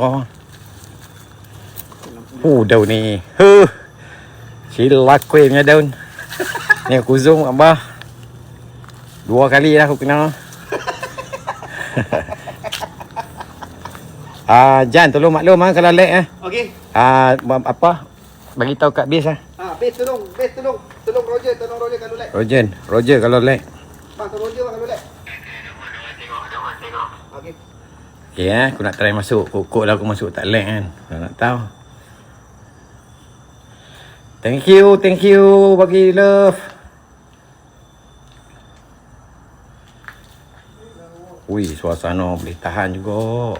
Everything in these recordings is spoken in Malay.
Oh. Oh, daun ni. Huh. Silap kuihnya daun. ni aku zoom abah. Dua kali dah aku kena. Ah, Jan tolong maklum ah kalau lag ah. Okey. Ah, ma- apa? Bagi tahu kat bis ah. Ha, Bes tolong, Bes tolong. Tolong Roger, tolong Roger kalau lag. Roger, Roger kalau lag. Bang, tolong Roger bang kalau lag. Okey. Okay eh, aku nak try masuk. Kok lah aku masuk tak lag kan. Aku nak tahu. Thank you, thank you bagi love. Ui, suasana boleh tahan juga.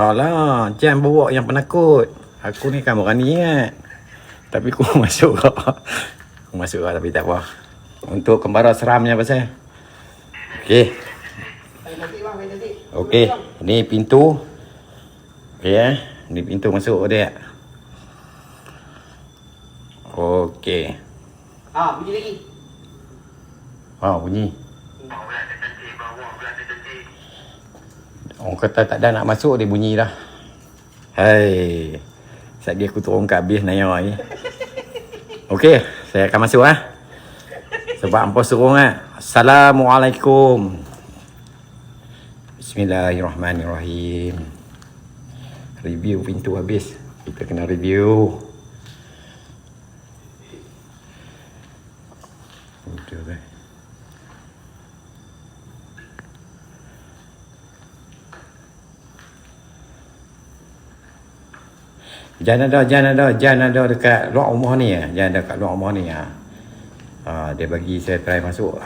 Alah, jangan bawa yang penakut. Aku ni kan berani kan. Tapi aku masuk kok. Aku masuk kok tapi tak apa. Untuk kembara seramnya pasal. Okey. Okey, ni pintu. Okey eh. Ni pintu masuk dia. Okey. Ha, bunyi lagi. Ha, bunyi. Orang kata tak ada nak masuk dia bunyi dah. Hai. Saat dia aku turun kat habis naya ni. Okey, saya akan masuk ah. Sebab hampa suruh ah. Assalamualaikum. Bismillahirrahmanirrahim. Review pintu habis. Kita kena review. Betul eh. Jangan ada, jangan ada, jangan ada dekat luar rumah ni ya. Jangan ada kat luar rumah ni ya. Ah, dia bagi saya try masuk.